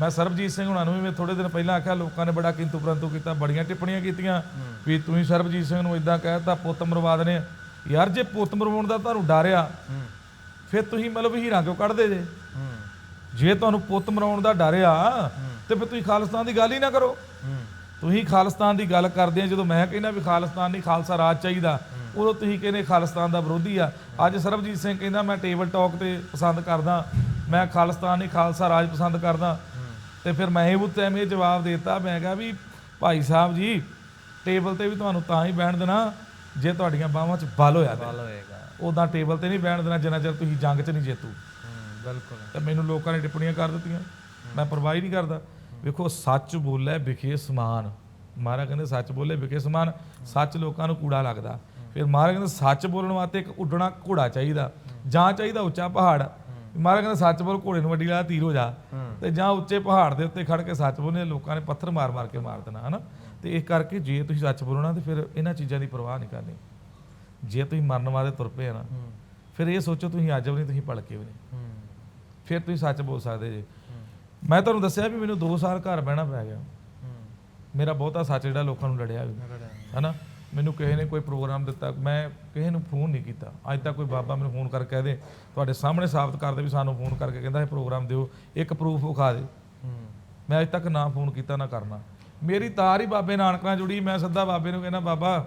ਮੈਂ ਸਰਬਜੀਤ ਸਿੰਘ ਹੁਣਾਂ ਨੂੰ ਵੀ ਮੈਂ ਥੋੜੇ ਦਿਨ ਪਹਿਲਾਂ ਆਖਿਆ ਲੋਕਾਂ ਨੇ ਬੜਾ ਕਿੰਤੂ ਪਰੰਤੂ ਕੀਤਾ ਬੜੀਆਂ ਟਿੱਪਣੀਆਂ ਕੀਤੀਆਂ। ਵੀ ਤੁਸੀਂ ਸਰਬਜੀਤ ਸਿੰਘ ਨੂੰ ਇਦਾਂ ਕਹਿਤਾ ਪੁੱਤ ਮਰਵਾ ਦਨੇ ਯਾਰ ਜੇ ਪੁੱਤ ਮਰਵਾਉਣ ਦਾ ਤੁਹਾਨੂੰ ਡਰ ਆ ਫਿਰ ਤੁਸੀਂ ਮਤਲਬ ਹੀਰਾਂ ਕਿਉਂ ਕੱਢਦੇ ਜੇ? ਜੇ ਤੁਹਾਨੂੰ ਪੁੱਤ ਮਰਾਉਣ ਦਾ ਡਰ ਆ ਤੇ ਫਿਰ ਤੁਸੀਂ ਖਾਲਿਸਤਾਨ ਦੀ ਗੱਲ ਹੀ ਨਾ ਕਰੋ। ਤੁਸੀਂ ਖਾਲਿਸਤਾਨ ਦੀ ਗੱਲ ਕਰਦੇ ਆ ਜਦੋਂ ਮੈਂ ਕਹਿੰਦਾ ਵੀ ਖਾਲਿਸਤਾਨ ਨਹੀਂ ਖਾਲਸਾ ਰਾਜ ਚਾਹੀਦਾ ਉਦੋਂ ਤੁਸੀਂ ਕਹਿੰਦੇ ਖਾਲਿਸਤਾਨ ਦਾ ਵਿਰੋਧੀ ਆ। ਅੱਜ ਸਰਬਜੀਤ ਸਿੰਘ ਕਹਿੰਦਾ ਮੈਂ ਟੇਬਲ ਟਾਕ ਤੇ ਪਸੰਦ ਕਰਦਾ ਮੈਂ ਖਾਲਿਸਤਾਨ ਨਹੀਂ ਖਾਲਸਾ ਰਾਜ ਪਸੰਦ ਕਰਦਾ। ਤੇ ਫਿਰ ਮੈਂ ਇਹ ਉੱਤੇ ਐਵੇਂ ਜਵਾਬ ਦੇਤਾ ਮੈਂ ਕਿਹਾ ਵੀ ਭਾਈ ਸਾਹਿਬ ਜੀ ਟੇਬਲ ਤੇ ਵੀ ਤੁਹਾਨੂੰ ਤਾਂ ਹੀ ਬਹਿਣ ਦੇਣਾ ਜੇ ਤੁਹਾਡੀਆਂ ਬਾਹਾਂ 'ਚ ਬਲ ਹੋਇਆ ਬਲ ਹੋਏਗਾ। ਉਦਾਂ ਟੇਬਲ ਤੇ ਨਹੀਂ ਬਹਿਣ ਦੇਣਾ ਜਿੰਨਾ ਚਿਰ ਤੁਸੀਂ ਜੰਗ 'ਚ ਨਹੀਂ ਜੇਤੂ। ਬਿਲਕੁਲ। ਤੇ ਮੈਨੂੰ ਲੋਕਾਂ ਨੇ ਟਿੱਪਣੀਆਂ ਕਰ ਦਿੱਤੀਆਂ। ਮੈਂ ਪਰਵਾਹ ਹੀ ਨਹੀਂ ਕਰਦਾ। ਵੇਖੋ ਸੱਚ ਬੋਲੇ ਵਿਖੇ ਸਮਾਨ। ਮਹਾਰਾਜ ਕਹਿੰਦੇ ਸੱਚ ਬੋਲੇ ਵਿਖੇ ਸਮਾਨ। ਸੱਚ ਲੋਕਾਂ ਨੂੰ ਕੂੜਾ ਲੱਗਦਾ। ਫਿਰ ਮਹਾਰਾਜ ਕਹਿੰਦੇ ਸੱਚ ਬੋਲਣ ਵਾਸਤੇ ਇੱਕ ਉੱਡਣਾ ਘੋੜਾ ਚਾਹੀਦਾ। ਜਾਂ ਚਾਹੀਦਾ ਉੱਚਾ ਪਹਾੜ। ਮਹਾਰਾਜ ਕਹਿੰਦੇ ਸੱਚ ਬੋਲ ਘੋੜੇ ਨੂੰ ਵੱਡੀ ਲਾ ਤੀਰ ਹੋ। ਜਾ ਤੇ ਜਾਂ ਉੱਚੇ ਪਹਾੜ ਦੇ ਉੱਤੇ ਖੜ ਕੇ ਸੱਚ ਬੋਲਣੇ ਲੋਕਾਂ ਨੇ ਪੱਥਰ ਮਾਰ ਮਾਰ ਕੇ ਮਾਰ ਦੇਣਾ ਹਨਾ? ਤੇ ਇਸ ਕਰਕੇ ਜੇ ਤੁਸੀਂ ਸੱਚ ਬੋਲਣਾ ਤੇ ਫਿਰ ਇਹਨਾਂ ਚੀਜ਼ਾਂ ਦੀ ਪਰਵਾਹ ਨਹੀਂ ਕਰਨੀ। ਜੇ ਤੁਸੀਂ ਮਰਨ ਵਾਲੇ ਤੁਰ ਪਏ ਨਾ ਫਿਰ ਇਹ ਸੋਚੋ ਤੁਸੀਂ ਅੱਜ ਵੀ ਨਹੀਂ ਤੁਸੀਂ ਭਲਕੇ ਵੀ ਨਹੀਂ। ਫਿਰ ਤੁਸੀਂ ਸੱਚ ਬੋਲ ਸਕਦੇ ਜੇ। ਮੈਂ ਤੁਹਾਨੂੰ ਦੱਸਿਆ ਵੀ ਮੈਨੂੰ 2 ਸਾਲ ਘਰ ਬਹਿਣਾ ਪੈ ਗਿਆ। ਮੇਰਾ ਬਹੁਤਾ ਸੱਚ ਜਿਹੜਾ ਲੋਕਾਂ ਨੂੰ ਲੜਿਆ ਵੀ। ਹਨਾ? ਮੈਨੂੰ ਕਿਸੇ ਨੇ ਕੋਈ ਪ੍ਰੋਗਰਾਮ ਦਿੱਤਾ ਮੈਂ ਕਿਸੇ ਨੂੰ ਫੋਨ ਨਹੀਂ ਕੀਤਾ। ਅੱਜ ਤੱਕ ਕੋਈ ਬਾਬਾ ਮੈਨੂੰ ਫੋਨ ਕਰਕੇ ਕਹਦੇ ਤੁਹਾਡੇ ਸਾਹਮਣੇ ਸਾਬਤ ਕਰਦੇ ਵੀ ਸਾਨੂੰ ਫੋਨ ਕਰਕੇ ਕਹਿੰਦਾ ਇਹ ਪ੍ਰੋਗਰਾਮ ਦਿਓ ਇੱਕ ਪ੍ਰੂਫ ਵਿਖਾ ਦੇ। ਮੈਂ ਅੱਜ ਤੱਕ ਨਾ ਫੋਨ ਕੀਤਾ ਨਾ ਕਰਨਾ। ਮੇਰੀ ਤਾਰ ਹੀ ਬਾਬੇ ਨਾਨਕ ਨਾਲ ਜੁੜੀ ਮੈਂ ਸਿੱਧਾ ਬਾਬੇ ਨੂੰ ਕਹਿੰਦਾ ਬਾਬਾ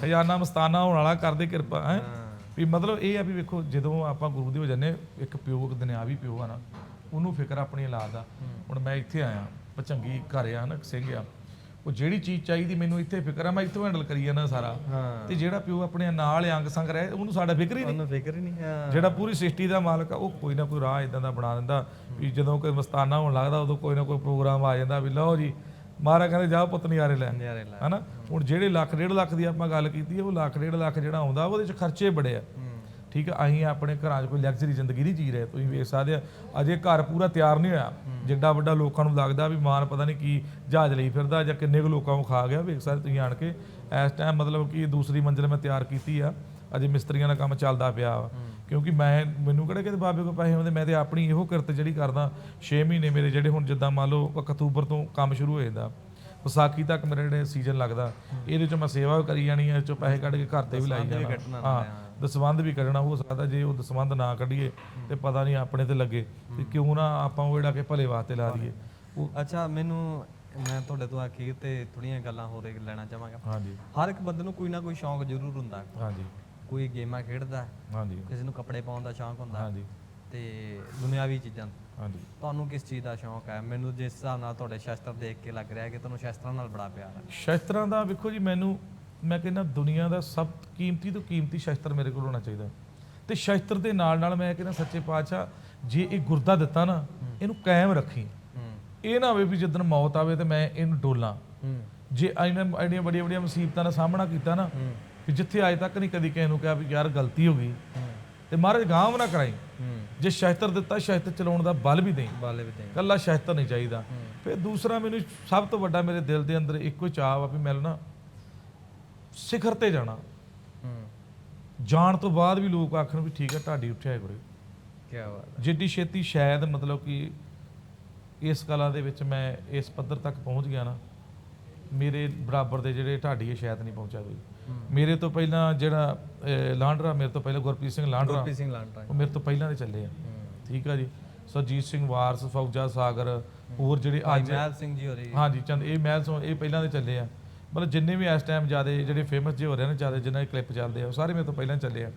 ਖਜ਼ਾਨਾ ਮਸਤਾਨਾ ਹੋਣ ਵਾਲਾ ਕਰਦੇ ਕਿਰਪਾ ਹੈ? ਵੀ ਮਤਲਬ ਇਹ ਆ ਵੀ ਵੇਖੋ ਜਦੋਂ ਆਪਾਂ ਗੁਰੂ ਦੇ ਹੋ ਜੰਨੇ ਇੱਕ ਪਿਓ ਦੁਨਿਆਵੀ ਪਿਓ ਆ ਨਾ ਉਹਨੂੰ ਫਿਕਰ ਆਪਣੀ ਔਲਾਦ ਦਾ ਹੁਣ ਮੈਂ ਇੱਥੇ ਆਇਆ ਪਚੰਗੀ ਘਰ ਆ ਨਾ ਸਿੰਘ ਆ। ਉਹ ਜਿਹੜੀ ਚੀਜ਼ ਚਾਹੀਦੀ ਮੈਨੂੰ ਇੱਥੇ ਫਿਕਰ ਆ ਮੈਂ ਇੱਥੋਂ ਹੈਂਡਲ ਕਰੀ ਜਾਂਦਾ ਸਾਰਾ। ਤੇ ਜਿਹੜਾ ਪਿਓ ਆਪਣੇ ਨਾਲ ਅੰਗ ਸੰਗ ਰਹੇ ਉਹਨੂੰ ਸਾਡਾ ਫਿਕਰ ਹੀ ਨਹੀਂ। ਉਹਨੂੰ ਫਿਕਰ ਹੀ ਨਹੀਂ ਹਾਂ। ਜਿਹੜਾ ਪੂਰੀ ਸ੍ਰਿਸ਼ਟੀ ਦਾ ਮਾਲਕ ਆ ਉਹ ਕੋਈ ਨਾ ਕੋਈ ਰਾਹ ਇਦਾਂ ਦਾ ਬਣਾ ਦਿੰਦਾ ਵੀ ਜਦੋਂ ਕੋਈ ਮਸਤਾਨਾ ਹੋਣ ਲੱਗਦਾ ਉਦੋਂ ਕੋਈ ਨਾ ਕੋਈ ਪ੍ਰੋਗਰਾਮ ਆ ਜਾਂਦਾ ਵੀ ਲਓ ਜੀ ਮਹਾਰਾਜ ਕਹਿੰਦੇ ਜਾਓ ਪੁੱਤ ਨਿਆਰੇ ਲੈ। ਹਨਾ? ਹੁਣ ਜਿਹੜੇ ਲੱਖ ਡੇਢ ਲੱਖ ਦੀ ਆਪਾਂ ਗੱਲ ਕੀਤੀ ਹੈ ਉਹ ਲੱਖ ਡੇਢ ਲੱਖ ਜਿਹੜਾ ਆਉਂਦਾ ਉਹਦੇ ਚ ਖਰਚੇ ਬੜੇ ਆ। ਠੀਕ ਆ ਅਸੀਂ ਆਪਣੇ ਘਰਾਂ 'ਚ ਕੋਈ ਲਗਜ਼ਰੀ ਜ਼ਿੰਦਗੀ ਨਹੀਂ ਜੀ ਰਹੇ। ਤੁਸੀਂ ਵੇਖ ਸਕਦੇ ਆ ਅਜੇ ਘਰ ਪੂਰਾ ਤਿਆਰ ਨਹੀਂ ਹੋਇਆ। ਜਿੱਡਾ ਵੱਡਾ ਲੋਕਾਂ ਨੂੰ ਲੱਗਦਾ ਵੀ ਮਾਨ ਪਤਾ ਨਹੀਂ ਕੀ ਜਹਾਜ਼ ਲਈ ਫਿਰਦਾ ਜਾਂ ਕਿੰਨੇ ਕੁ ਲੋਕਾਂ ਨੂੰ ਖਾ ਗਿਆ ਵੇਖ ਸਕਦੇ ਤੁਸੀਂ ਆਣ ਕੇ। ਇਸ ਟਾਈਮ ਮਤਲਬ ਕਿ ਦੂਸਰੀ ਮੰਜ਼ਿਲ ਮੈਂ ਤਿਆਰ ਕੀਤੀ ਆ। ਅਜੇ ਮਿਸਤਰੀਆਂ ਦਾ ਕੰਮ ਚੱਲਦਾ ਪਿਆ ਵਾ। ਕਿਉਂਕਿ ਮੈਂ ਮੈਨੂੰ ਕਿਹੜੇ ਕਿਤੇ ਬਾਬੇ ਕੋਲ ਪੈਸੇ ਹੁੰਦੇ ਮੈਂ ਤੇ ਆਪਣੀ ਇਹੋ ਕਿਰਤ ਜਿਹੜੀ ਕਰਦਾ 6 ਮਹੀਨੇ ਮੇਰੇ ਜਿਹੜੇ ਹੁਣ ਜਿੱਦਾਂ ਮੰਨ ਲਓ ਅਕਤੂਬਰ ਤੋਂ ਕੰਮ ਸ਼ੁਰੂ ਹੋ ਜਾਂਦਾ। ਵਿਸਾਖੀ ਤੱਕ ਮੇਰੇ ਜਿਹੜੇ ਸੀਜ਼ਨ ਲੱਗਦਾ ਇਹਦੇ ਚੋਂ ਮੈਂ ਸੇਵਾ ਕਰੀ ਜਾਣੀ ਹੈ ਇਹ ਚੋਂ ਪੈਸੇ ਕੱਢ ਕੇ ਘਰ ਤੇ ਵੀ ਲਾਈ ਜਾਣਾ। ਹਾਂ। ਦਸਵੰਧ ਵੀ ਕੱਢਣਾ ਹੋ ਸਕਦਾ ਜੇ ਉਹ ਦਸਵੰਧ ਨਾ ਕੱਢੀਏ ਤੇ ਪਤਾ ਨਹੀਂ ਆਪਣੇ ਤੇ ਲੱਗੇ ਤੇ ਕਿਉਂ ਨਾ ਆਪਾਂ ਉਹ ਜਿਹੜਾ ਕਿ ਭਲੇ ਵਾਸਤੇ ਲਾ ਦਈਏ। ਅੱਛਾ ਮੈਨੂੰ ਮੈਂ ਤੁਹਾਡੇ ਤੋਂ ਆਖੀ ਤੇ ਥੋੜੀਆਂ ਗੱਲਾਂ ਹੋਰ ਇੱਕ ਲੈਣਾ ਚਾਹਾਂਗਾ। ਹਾਂਜੀ। ਹਰ ਇੱਕ ਬੰਦੇ ਨੂੰ ਕੋਈ ਨਾ ਕੋਈ ਸ਼ੌਂਕ ਜ਼ਰੂਰ ਹੁੰਦਾ। ਹਾਂਜੀ। ਕੋਈ ਗੇਮਾਂ ਖੇਡਦਾ ਹਾਂਜੀ। ਕਿਸੇ ਨੂੰ ਕੱਪੜੇ ਪਾਉਣ ਦਾ ਸ਼ੌਂਕ ਹੁੰਦਾ ਹਾਂਜੀ। ਤੇ ਦੁਨਿਆਵੀ ਚੀਜ਼ਾਂ ਹਾਂਜੀ। ਤੁਹਾਨੂੰ ਕਿਸ ਚੀਜ਼ ਦਾ ਸ਼ੌਂਕ ਹੈ? ਮੈਨੂੰ ਜਿਸ ਹਿਸਾਬ ਨਾਲ ਤੁਹਾਡੇ ਸ਼ਸਤਰ ਦੇਖ ਕੇ ਲੱਗ ਰਿਹਾ ਕਿ ਤੁਹਾਨੂੰ ਸ਼ਸਤਰਾਂ ਨਾਲ ਬੜਾ ਪਿਆਰ ਹੈ। ਸ਼ਸਤਰਾਂ ਦਾ ਵੇਖੋ ਜੀ ਮੈਨੂੰ ਮੈਂ ਕਹਿੰਦਾ ਦੁਨੀਆ ਦਾ ਸਭ ਕੀਮਤੀ ਤੋਂ ਕੀਮਤੀ ਸ਼ਸਤਰ ਮੇਰੇ ਕੋਲ ਹੋਣਾ ਚਾਹੀਦਾ। ਤੇ ਸ਼ਸਤਰ ਦੇ ਨਾਲ ਨਾਲ ਮੈਂ ਕਹਿੰਦਾ ਸੱਚੇ ਪਾਤਸ਼ਾਹ ਜੇ ਇਹ ਗੁਰਦਾ ਦਿੱਤਾ ਨਾ ਇਹਨੂੰ ਕਾਇਮ ਰੱਖੀ। ਇਹ ਨਾ ਹੋਵੇ ਵੀ ਜਦੋਂ ਮੌਤ ਆਵੇ ਤੇ ਮੈਂ ਇਹਨੂੰ ਡੋਲਾਂ। ਜੇ ਇਹਨਾਂ ਐਡੀਆਂ ਵੱਡੀਆਂ ਵੱਡੀਆਂ ਮੁਸੀਬਤਾਂ ਦਾ ਸਾਹਮਣਾ ਕੀਤਾ ਨਾ ਕਿ ਜਿੱਥੇ ਅੱਜ ਤੱਕ ਨਹੀਂ ਕਦੀ ਕਿਸੇ ਨੂੰ ਕਿਹਾ ਵੀ ਯਾਰ ਗਲਤੀ ਹੋ ਗਈ ਤੇ ਮਹਾਰਾਜ ਗਾਂਵ ਨਾ ਕਰਾਈ। ਜੇ ਸ਼ਸਤਰ ਦਿੱਤਾ ਸ਼ਸਤਰ ਚਲਾਉਣ ਦਾ ਬਲ ਵੀ ਦੇਈ। ਬਾਲੇ ਵੀ ਤੇ ਕੱਲਾ ਸ਼ਸਤਰ ਨਹੀਂ ਚਾਹੀਦਾ। ਫਿਰ ਦੂਸਰਾ ਮੈਨੂੰ ਸਭ ਤੋਂ ਵੱਡਾ ਮੇਰੇ ਦਿਲ ਦੇ ਅੰਦਰ ਇੱਕੋ ਚਾਹ ਆ ਵੀ ਮੈਂ ਨਾ ਸਿਖਰ ਤੇ ਜਾਣਾ। ਹੂੰ। ਜਾਣ ਤੋਂ ਬਾਅਦ ਵੀ ਲੋਕ ਆਖਣ ਵੀ ਠੀਕ ਹੈ ਢਾਡੀ ਉੱਠਿਆ ਹੈ ਗੁਰੇ ਕੀ ਬਾਤ ਜਿੱਡੀ ਛੇਤੀ ਸ਼ਾਇਦ ਮਤਲਬ ਕਿ ਇਸ ਕਲਾ ਦੇ ਵਿੱਚ ਮੈਂ ਇਸ ਪੱਧਰ ਤੱਕ ਪਹੁੰਚ ਗਿਆ ਨਾ ਮੇਰੇ ਬਰਾਬਰ ਦੇ ਜਿਹੜੇ ਢਾਡੀ ਹੈ ਸ਼ਾਇਦ ਨਹੀਂ ਪਹੁੰਚਿਆ ਕੋਈ। ਮੇਰੇ ਤੋਂ ਪਹਿਲਾਂ ਜਿਹੜਾ ਲਾਂਡਰਾ ਮੇਰੇ ਤੋਂ ਪਹਿਲਾਂ ਗੁਰਪ੍ਰੀਤ ਸਿੰਘ ਲਾਂਡਰਾ। ਗੁਰਪ੍ਰੀਤ ਸਿੰਘ ਲਾਂਟਾ ਉਹ ਮੇਰੇ ਤੋਂ ਪਹਿਲਾਂ ਦੇ ਚੱਲੇ ਆ। ਠੀਕ ਆ ਜੀ। ਸਰਜੀਤ ਸਿੰਘ ਵਾਰਸ ਫੌਜਾ ਸਾਗਰ ਹੋਰ ਜਿਹੜੇ ਅੱਜ ਮਹਿਲ ਸਿੰਘ ਜੀ ਹੋਰੀ। ਹਾਂਜੀ ਚੰਦ ਇਹ ਮਹਿਲ ਸੋ ਇਹ ਪਹਿਲਾਂ ਦੇ ਚੱਲੇ ਆ। ਮਤਲਬ ਜਿੰਨੇ ਵੀ ਇਸ ਟਾਈਮ ਜਿਆਦੇ ਜਿਹੜੇ ਫੇਮਸ ਜੇ ਹੋ ਰਹੇ ਨੇ ਜਿਆਦੇ ਜਿਨ੍ਹਾਂ ਦੇ ਕਲਿੱਪ ਚੱਲਦੇ ਆ ਉਹ ਸਾਰੇ ਮੇਰੇ ਤੋਂ ਪਹਿਲਾਂ ਚੱਲੇ ਆ।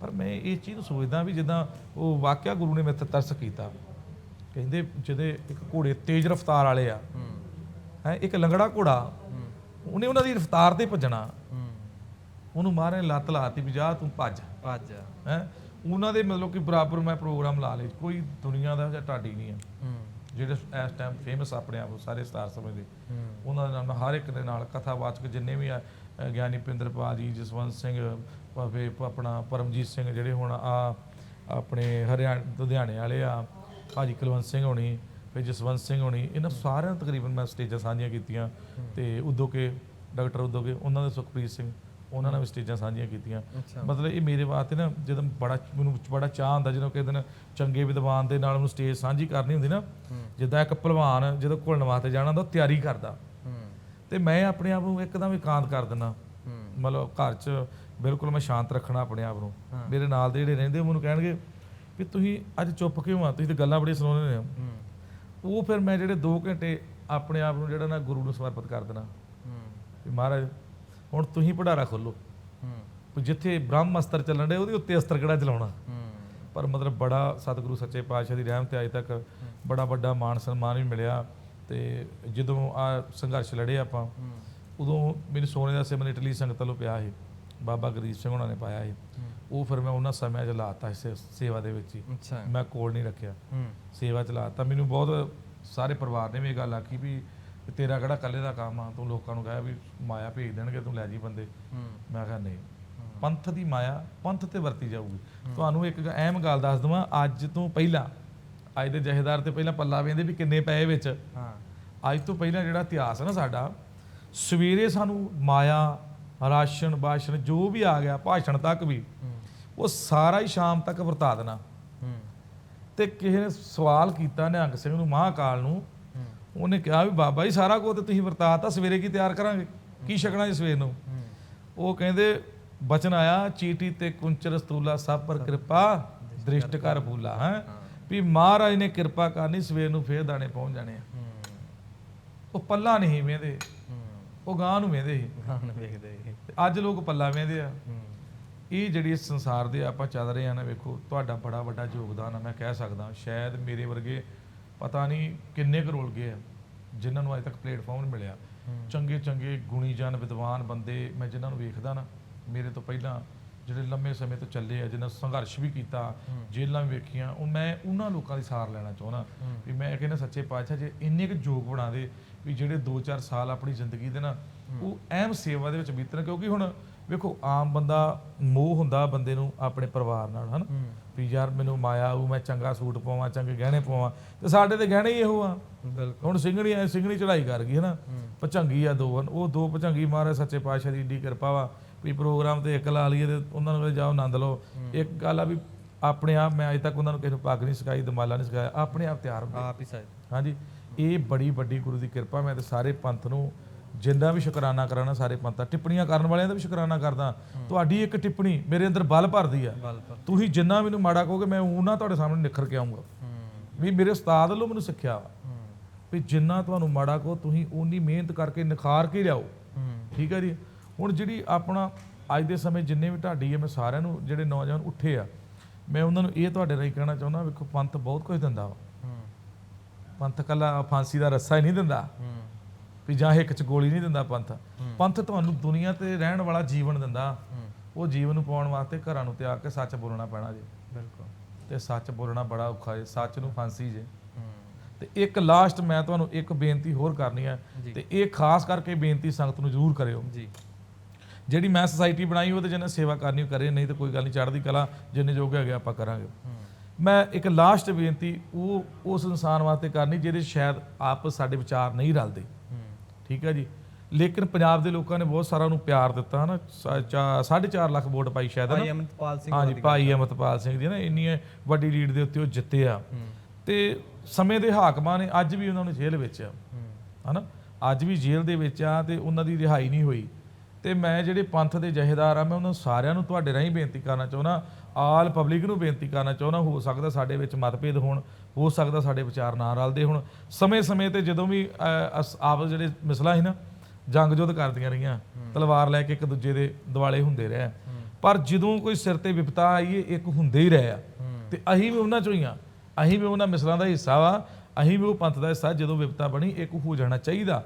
ਪਰ ਮੈਂ ਇਹ ਚੀਜ਼ ਨੂੰ ਸੋਚਦਾ ਵੀ ਜਿੱਦਾਂ ਉਹ ਵਾਕਿਆ ਗੁਰੂ ਨੇ ਮੇਰੇ ਤੇ ਤਰਸ ਕੀਤਾ। ਕਹਿੰਦੇ ਜਿਹਦੇ ਇੱਕ ਘੋੜੇ ਤੇਜ਼ ਰਫ਼ਤਾਰ ਵਾਲੇ ਆ। ਹੂੰ। ਇੱਕ ਲੰਗੜਾ ਘੋੜਾ। ਉਹਨੇ ਉਹਨਾਂ ਦੀ ਰਫ਼ਤਾਰ ਤੇ ਭੱਜਣਾ। ਉਹਨੂੰ ਮਾਰੇ ਲੱਤ ਲਾਤੀ ਵੀ ਜਾ ਤੂੰ ਭੱਜ। ਭੱਜ ਹੈ ਉਹਨਾਂ ਦੇ ਮਤਲਬ ਕਿ ਬਰਾਬਰ ਮੈਂ ਪ੍ਰੋਗਰਾਮ ਲਾ ਲਏ। ਕੋਈ ਦੁਨੀਆ ਦਾ ਜਾਂ ਢਾਡੀ ਨਹੀਂ ਆ। ਜਿਹੜੇ ਇਸ ਟਾਈਮ ਫੇਮਸ ਆਪਣੇ ਆਪ ਨੂੰ ਸਾਰੇ ਸਟਾਰ ਸਮਝਦੇ। ਉਹਨਾਂ ਦੇ ਨਾਲ ਹਰ ਇੱਕ ਦੇ ਨਾਲ ਕਥਾਵਾਚਕ ਜਿੰਨੇ ਵੀ ਆ ਗਿਆਨੀ ਪਿੰਦਰਪਾਲ ਜੀ ਜਸਵੰਤ ਸਿੰਘ ਭਾਵੇਂ ਆਪਣਾ ਪਰਮਜੀਤ ਸਿੰਘ ਜਿਹੜੇ ਹੁਣ ਆ ਆਪਣੇ ਹਰਿਆਣਾ ਲੁਧਿਆਣੇ ਵਾਲੇ ਆ ਭਾਜੀ ਕੁਲਵੰਤ ਸਿੰਘ ਹੋਣੀ ਫਿਰ ਜਸਵੰਤ ਸਿੰਘ ਹੋਣੀ ਇਹਨਾਂ ਸਾਰਿਆਂ ਤਕਰੀਬਨ ਮੈਂ ਸਟੇਜਾਂ ਸਾਂਝੀਆਂ ਕੀਤੀਆਂ। ਤੇ ਉਦੋਂ ਕੇ ਡਾਕਟਰ ਉਦੋਂ ਕੇ ਉਹਨਾਂ ਦੇ ਸੁਖਪ੍ਰੀਤ ਸਿੰਘ। ਉਹਨਾਂ ਨਾਲ ਵੀ ਸਟੇਜਾਂ ਸਾਂਝੀਆਂ ਕੀਤੀਆਂ। ਮਤਲਬ ਇਹ ਮੇਰੇ ਵਾਸਤੇ ਨਾ ਜਦੋਂ ਬੜਾ ਮੈਨੂੰ ਬੜਾ ਚਾਹ ਹੁੰਦਾ ਜਦੋਂ ਕਿਸੇ ਦਿਨ ਚੰਗੇ ਵਿਦਵਾਨ ਦੇ ਨਾਲ ਉਹਨੂੰ ਸਟੇਜ ਸਾਂਝੀ ਕਰਨੀ ਹੁੰਦੀ ਨਾ ਜਿੱਦਾਂ ਇੱਕ ਪਹਿਲਵਾਨ ਜਦੋਂ ਘੁਲਣ ਵਾਸਤੇ ਜਾਣਾ ਹੁੰਦਾ ਤਿਆਰੀ ਕਰਦਾ। ਤੇ ਮੈਂ ਆਪਣੇ ਆਪ ਨੂੰ ਇੱਕਦਮ ਇਕਾਂਤ ਕਰ ਦਿੰਦਾ। ਮਤਲਬ ਘਰ 'ਚ ਬਿਲਕੁਲ ਮੈਂ ਸ਼ਾਂਤ ਰੱਖਣਾ ਆਪਣੇ ਆਪ ਨੂੰ। ਮੇਰੇ ਨਾਲ ਦੇ ਜਿਹੜੇ ਰਹਿੰਦੇ ਉਹ ਮੈਨੂੰ ਕਹਿਣਗੇ ਵੀ ਤੁਸੀਂ ਅੱਜ ਚੁੱਪ ਕਿਉਂ ਆ? ਤੁਸੀਂ ਤਾਂ ਗੱਲਾਂ ਬੜੀਆਂ ਸੁਣਾਉਂਦੇ ਹੂੰ। ਉਹ ਫਿਰ ਮੈਂ ਜਿਹੜੇ 2 ਘੰਟੇ ਆਪਣੇ ਆਪ ਨੂੰ ਜਿਹੜਾ ਨਾ ਗੁਰੂ ਨੂੰ ਸਮਰਪਿਤ ਕਰ ਦੇਣਾ ਵੀ ਮਹਾਰਾਜ ਹੁਣ ਤੁਸੀਂ ਭੰਡਾਰਾ ਖੋਲੋ ਹੂੰ। ਜਿੱਥੇ ਬ੍ਰਹਮ ਅਸਤਰ ਚੱਲਣ ਦੇ ਉਹਦੇ ਉੱਤੇ ਅਸਤਰ ਕਿਹੜਾ ਚਲਾਉਣਾ? ਹੂੰ। ਪਰ ਮਤਲਬ ਬੜਾ ਸਤਿਗੁਰੂ ਸੱਚੇ ਪਾਤਸ਼ਾਹ ਦੀ ਰਹਿਮਤ ਤੇ ਅਜੇ ਤੱਕ ਬੜਾ ਵੱਡਾ ਮਾਣ ਸਨਮਾਨ ਵੀ ਮਿਲਿਆ ਤੇ ਜਦੋਂ ਆ ਸੰਘਰਸ਼ ਲੜੇ ਆਪਾਂ ਹੂੰ। ਉਦੋਂ ਮੈਨੂੰ ਸੋਨੇ ਦਾ ਸਿਮਨ ਇਟਲੀ ਸੰਗਤ ਵੱਲੋਂ ਪਿਆ ਸੀ। ਬਾਬਾ ਗਰੀਬ ਸਿੰਘ ਉਹਨਾਂ ਨੇ ਪਾਇਆ ਸੀ। ਉਹ ਫਿਰ ਮੈਂ ਉਹਨਾਂ ਸਮਿਆਂ 'ਚ ਲਾਤਾ ਇਸ ਸੇਵਾ ਦੇ ਵਿੱਚ ਹੀ। ਮੈਂ ਕੋਲ ਨਹੀਂ ਰੱਖਿਆ। ਹੂੰ। ਸੇਵਾ ਚ ਲਾਤਾ। ਮੈਨੂੰ ਬਹੁਤ ਸਾਰੇ ਪਰਿਵਾਰ ਨੇ ਵੀ ਇਹ ਗੱਲ ਆਖੀ ਵੀ ਵੀ ਤੇਰਾ ਕਿਹੜਾ ਇਕੱਲੇ ਦਾ ਕੰਮ ਆ ਤੂੰ ਲੋਕਾਂ ਨੂੰ ਕਹਿਆ ਵੀ ਮਾਇਆ ਭੇਜ ਦੇਣਗੇ ਤੂੰ ਲੈ ਜੀ ਬੰਦੇ। ਮੈਂ ਕਿਹਾ ਨਹੀਂ। ਪੰਥ ਦੀ ਮਾਇਆ ਪੰਥ ਤੇ ਵਰਤੀ ਜਾਊਗੀ। ਤੁਹਾਨੂੰ ਇੱਕ ਅਹਿਮ ਗੱਲ ਦੱਸ ਦਵਾਂ ਅੱਜ ਤੋਂ ਪਹਿਲਾਂ ਅੱਜ ਦੇ ਜਹੇਦਾਰ ਤੇ ਪਹਿਲਾਂ ਪੱਲਾ ਵੇਂਦੇ ਵੀ ਕਿੰਨੇ ਪਏ ਵਿੱਚ। ਹਾਂ। ਅੱਜ ਤੋਂ ਪਹਿਲਾਂ ਜਿਹੜਾ ਇਤਿਹਾਸ ਹੈ ਨਾ ਸਾਡਾ ਸਵੇਰੇ ਸਾਨੂੰ ਮਾਇਆ ਰਾਸ਼ਨ ਬਾਸ਼ਨ ਜੋ ਵੀ ਆ ਗਿਆ ਭਾਸ਼ਣ ਤੱਕ ਵੀ ਉਹ ਸਾਰਾ ਹੀ ਸ਼ਾਮ ਤੱਕ ਵਰਤਾ ਦੇਣਾ। ਤੇ ਕਿਸੇ ਨੇ ਸਵਾਲ ਕੀਤਾ ਨਿਹੰਗ ਸਿੰਘ ਨੂੰ ਮਹਾਕਾਲ ਨੂੰ ਉਹਨੇ ਕਿਹਾ ਵੀ ਬਾਬਾ ਜੀ ਸਾਰਾ ਕੁਝ ਤੇ ਤੁਸੀਂ ਵਰਤਾਤਾ ਸਵੇਰੇ ਕੀ ਤਿਆਰ ਕਰਾਂਗੇ? ਕੀ ਛਕਣਾ ਜੀ ਸਵੇਰ ਨੂੰ? ਉਹ ਕਹਿੰਦੇ ਬਚਨ ਆਇਆ ਚੀਟੀ ਤੇ ਕੁੰਚਰ ਸਤੂਲਾ ਸਭ ਪਰ ਕਿਰਪਾ ਦ੍ਰਿਸ਼ਟ ਕਰ ਫੂਲਾ ਹੈ? ਵੀ ਮਹਾਰਾਜ ਨੇ ਕਿਰਪਾ ਕਰਨੀ ਸਵੇਰ ਨੂੰ ਫੇਰ ਦਾਣੇ ਪਹੁੰਚ ਜਾਣੇ ਆ। ਉਹ ਪੱਲਾ ਨਹੀਂ ਵੇਂਦੇ ਉਹ ਗਾਂ ਨੂੰ ਵੇਂਦੇ ਸੀ। ਵੇਖਦੇ ਅੱਜ ਲੋਕ ਪੱਲਾ ਵੇਂਦੇ ਆ। ਇਹ ਜਿਹੜੀ ਇਸ ਸੰਸਾਰ ਦੇ ਆਪਾਂ ਚੱਲ ਰਹੇ ਆ ਨਾ ਵੇਖੋ ਤੁਹਾਡਾ ਬੜਾ ਵੱਡਾ ਯੋਗਦਾਨ ਆ ਮੈਂ ਕਹਿ ਸਕਦਾ ਸ਼ਾਇਦ ਮੇਰੇ ਵਰਗੇ ਪਤਾ ਨਹੀਂ ਕਿੰਨੇ ਕੁ ਰੋਲ ਗਏ ਆ ਜਿਨ੍ਹਾਂ ਨੂੰ ਅਜੇ ਤੱਕ ਪਲੇਟਫਾਰਮ ਨਹੀਂ ਮਿਲਿਆ। ਚੰਗੇ ਚੰਗੇ ਗੁਣੀ ਜਨ ਵਿਦਵਾਨ ਬੰਦੇ ਮੈਂ ਜਿਨ੍ਹਾਂ ਨੂੰ ਵੇਖਦਾ ਨਾ ਮੇਰੇ ਤੋਂ ਪਹਿਲਾਂ ਜਿਹੜੇ ਲੰਮੇ ਸਮੇਂ ਤੋਂ ਚੱਲੇ ਆ ਜਿਨ੍ਹਾਂ ਸੰਘਰਸ਼ ਵੀ ਕੀਤਾ ਜੇਲ੍ਹਾਂ ਵੀ ਵੇਖੀਆਂ ਉਹ ਮੈਂ ਉਹਨਾਂ ਲੋਕਾਂ ਦੀ ਸਾਰ ਲੈਣਾ ਚਾਹੁੰਦਾ। ਵੀ ਮੈਂ ਕਹਿੰਦਾ ਸੱਚੇ ਪਾਤਸ਼ਾਹ ਜੇ ਇੰਨੇ ਕੁ ਯੋਗ ਬਣਾ ਦੇ ਵੀ ਜਿਹੜੇ 2-4 ਸਾਲ ਆਪਣੀ ਜ਼ਿੰਦਗੀ ਦੇ ਨਾ ਉਹ ਅਹਿਮ ਸੇਵਾ ਦੇ ਵਿੱਚ ਬੀਤਣ ਕਿਉਂਕਿ ਹੁਣ ਵੇਖੋ ਆਮ ਬੰਦਾ ਮੋਹ ਹੁੰਦਾ ਬੰਦੇ ਨੂੰ ਆਪਣੇ ਪਰਿਵਾਰ ਨਾਲ ਹਨ? ਵੀ ਯਾਰ ਮੈਨੂੰ ਮਾਇਆ ਆਊ ਮੈਂ ਚੰਗਾ ਸੂਟ ਪਾਵਾਂ ਚੰਗੇ ਗਹਿਣੇ ਪਾਵਾਂ ਤੇ ਸਾਡੇ ਤੇ ਗਹਿਣੇ ਹੀ ਇਹੋ ਆ। ਹੁਣ ਸਿੰਘਣੀ ਐ ਸਿੰਘਣੀ ਚੜਾਈ ਕਰ ਗਈ ਹੈ ਨਾ ਹੂੰ। ਭਚੰਗੀ ਆ ਦੋ ਹਨ? ਉਹ ਦੋ ਭਚੰਗੀ ਮਹਾਰਾਜ ਸੱਚੇ ਪਾਤਸ਼ਾਹ ਦੀ ਏਡੀ ਕਿਰਪਾ ਵਾ ਵੀ ਪ੍ਰੋਗਰਾਮ ਤੇ ਇੱਕ ਲਾ ਲਈਏ ਤੇ ਉਹਨਾਂ ਨੂੰ ਜਾਓ ਆਨੰਦ ਲਓ। ਇੱਕ ਗੱਲ ਆ ਵੀ ਆਪਣੇ ਆਪ ਮੈਂ ਅਜੇ ਤੱਕ ਉਹਨਾਂ ਨੂੰ ਕਿਸੇ ਨੂੰ ਪੱਗ ਨਹੀਂ ਸਿਖਾਈ ਦਮਾਲਾ ਨਹੀਂ ਸਿਖਾਇਆ ਆਪਣੇ ਆਪ ਤਿਆਰ ਹੁੰਦੇ। ਆਪ ਹੀ ਸਾਇਦ ਹਾਂਜੀ। ਇਹ ਬੜੀ ਵੱਡੀ ਗੁਰੂ ਦੀ ਕਿਰਪਾ ਮੈਂ ਤੇ ਸਾਰੇ ਪੰਥ ਨੂੰ ਜਿੰਦਾ ਵੀ ਸ਼ੁਕਰਾਨਾ ਕਰਾਣਾ ਸਾਰੇ ਪੰਥਾਂ ਟਿੱਪਣੀਆਂ ਕਰਨ ਵਾਲਿਆਂ ਦਾ ਵੀ ਸ਼ੁਕਰਾਨਾ ਕਰਦਾ। ਤੁਹਾਡੀ ਇੱਕ ਟਿੱਪਣੀ ਮੇਰੇ ਅੰਦਰ ਬਲ ਭਰਦੀ ਆ। ਤੁਸੀਂ ਜਿੰਨਾ ਮੈਨੂੰ ਮਾੜਾ ਕਹੋਗੇ ਮੈਂ ਉਹਨਾਂ ਤੁਹਾਡੇ ਸਾਹਮਣੇ ਨਿਖਰ ਕੇ ਆਉਂਗਾ ਵੀ ਮੇਰੇ ਉਸਤਾਦ ਵੱਲੋਂ ਮੈਨੂੰ ਸਿੱਖਿਆ ਵਾ। ਜਿੰਨਾ ਤੁਹਾਨੂੰ ਮਾੜਾ ਕਹੋ ਤੁਸੀਂ ਓਨੀ ਮਿਹਨਤ ਕਰਕੇ ਨਿਖਾਰ ਕੇ ਲਿਆਓ। ਠੀਕ ਹੈ ਜੀ? ਹੁਣ ਜਿਹੜੀ ਆਪਣਾ ਅੱਜ ਦੇ ਸਮੇਂ ਜਿੰਨੇ ਵੀ ਢਾਡੀ ਹੈ ਮੈਂ ਸਾਰਿਆਂ ਨੂੰ ਜਿਹੜੇ ਨੌਜਵਾਨ ਉੱਠੇ ਆ ਮੈਂ ਉਹਨਾਂ ਨੂੰ ਇਹ ਤੁਹਾਡੇ ਰਾਹੀਂ ਕਹਿਣਾ ਚਾਹੁੰਦਾ ਵੇਖੋ ਪੰਥ ਬਹੁਤ ਕੁਝ ਦਿੰਦਾ ਵਾ। ਪੰਥ ਕੱਲਾ ਫਾਂਸੀ ਦਾ ਰੱਸਾ ਹੀ ਨਹੀਂ ਦਿੰਦਾ। ਵੀ ਜਾਂ ਇੱਕ ਚ ਗੋਲੀ ਨਹੀਂ ਦਿੰਦਾ ਪੰਥ। ਪੰਥ ਤੁਹਾਨੂੰ ਦੁਨੀਆ ਤੇ ਰਹਿਣ ਵਾਲਾ ਜੀਵਨ ਦਿੰਦਾ। ਉਹ ਜੀਵਨ ਨੂੰ ਪਾਉਣ ਵਾਸਤੇ ਘਰਾਂ ਨੂੰ ਤਿਆਗ ਕੇ ਸੱਚ ਬੋਲਣਾ ਪੈਣਾ ਜੀ। ਬਿਲਕੁਲ। ਤੇ ਸੱਚ ਬੋਲਣਾ ਬੜਾ ਔਖਾ ਹੈ ਸੱਚ ਨੂੰ ਫਾਂਸੀ ਜੇ। ਤੇ ਇੱਕ ਲਾਸਟ ਮੈਂ ਤੁਹਾਨੂੰ ਇੱਕ ਬੇਨਤੀ ਹੋਰ ਕਰਨੀ ਹੈ। ਤੇ ਇਹ ਖਾਸ ਕਰਕੇ ਬੇਨਤੀ ਸੰਗਤ ਨੂੰ ਜ਼ਰੂਰ ਕਰਿਓ। ਜੀ। ਜਿਹੜੀ ਮੈਂ ਸੁਸਾਇਟੀ ਬਣਾਈ ਉਹ ਤੇ ਜਿਹਨੇ ਸੇਵਾ ਕਰਨੀ ਉਹ ਕਰੇ ਨਹੀਂ ਤੇ ਕੋਈ ਗੱਲ ਨਹੀਂ ਚੜ੍ਹਦੀ ਕਲਾ ਜਿੰਨੇ ਜੋਗੇ ਹੈਗੇ ਆਪਾਂ ਕਰਾਂਗੇ। ਮੈਂ ਇੱਕ ਲਾਸਟ ਬੇਨਤੀ ਉਹ ਉਸ ਇਨਸਾਨ ਵਾਸਤੇ ਕਰਨੀ ਜਿਹਦੇ ਸ਼ਾਇਦ ਆਪ ਸਾਡੇ ਵਿਚਾਰ ਨਹੀਂ ਰਲਦੇ। ਠੀਕ ਹੈ ਜੀ। ਲੇਕਿਨ ਪੰਜਾਬ ਦੇ ਲੋਕਾਂ ਨੇ ਬਹੁਤ ਸਾਰਾ ਉਹਨੂੰ ਪਿਆਰ ਦਿੱਤਾ ਹਨਾ? 4.5 ਲੱਖ ਵੋਟ ਪਾਈ ਸ਼ਾਇਦ ਭਾਈ ਹਨਾ ਅਮਰਪਾਲ ਸਿੰਘ ਹਾਂਜੀ ਭਾਈ ਅਮਰਤਪਾਲ ਸਿੰਘ ਜੀ ਨਾ ਇੰਨੀ ਵੱਡੀ ਲੀਡ ਦੇ ਉੱਤੇ ਉਹ ਜਿੱਤੇ ਆ। ਤੇ ਸਮੇਂ ਦੇ ਹਾਕਮਾਂ ਨੇ ਅੱਜ ਵੀ ਉਹਨਾਂ ਨੂੰ ਜੇਲ੍ਹ ਵਿੱਚ ਆ ਹਨਾ? ਅੱਜ ਵੀ ਜੇਲ੍ਹ ਦੇ ਵਿੱਚ ਆ ਤੇ ਉਹਨਾਂ ਦੀ ਰਿਹਾਈ ਨਹੀਂ ਹੋਈ। ਤੇ ਮੈਂ ਜਿਹੜੇ ਪੰਥ ਦੇ ਜਹੇਦਾਰ ਆ ਮੈਂ ਉਹਨਾਂ ਸਾਰਿਆਂ ਨੂੰ ਤੁਹਾਡੇ ਰਾਹੀਂ ਬੇਨਤੀ ਕਰਨਾ ਚਾਹੁੰਦਾ ਆਲ ਪਬਲਿਕ ਨੂੰ ਬੇਨਤੀ ਕਰਨਾ ਚਾਹੁੰਦਾ ਹੋ ਸਕਦਾ ਸਾਡੇ ਵਿੱਚ ਮਤਭੇਦ ਹੋਣ ਹੋ ਸਕਦਾ ਸਾਡੇ ਵਿਚਾਰ ਨਾ ਰਲਦੇ ਹੋਣ। ਸਮੇਂ-ਸਮੇਂ ਤੇ ਜਦੋਂ ਵੀ ਆਪਸ ਜਿਹੜੇ ਮਿਸਲਾ ਸੀ ਨਾ ਜੰਗ ਜੁੱਧ ਕਰਦੀਆਂ ਰਹੀਆਂ। ਤਲਵਾਰ ਲੈ ਕੇ ਇੱਕ ਦੂਜੇ ਦੇ ਦਿਵਾਲੇ ਹੁੰਦੇ ਰਹੇ। ਪਰ ਜਦੋਂ ਕੋਈ ਸਿਰ ਤੇ ਵਿਪਤਾ ਆਈ ਇਹ ਇੱਕ ਹੁੰਦੇ ਹੀ ਰਹੇ ਆ। ਤੇ ਅਸੀਂ ਵੀ ਉਹਨਾਂ ਚੋਂ ਹੀ ਆ। ਅਸੀਂ ਵੀ ਉਹਨਾਂ ਮਿਸਲਾਂ ਦਾ ਹਿੱਸਾ ਵਾ। ਅਸੀਂ ਵੀ ਉਹ ਪੰਥ ਦਾ ਹਿੱਸਾ। ਜਦੋਂ ਵਿਪਤਾ ਬਣੀ ਇੱਕ ਹੋ ਜਾਣਾ ਚਾਹੀਦਾ।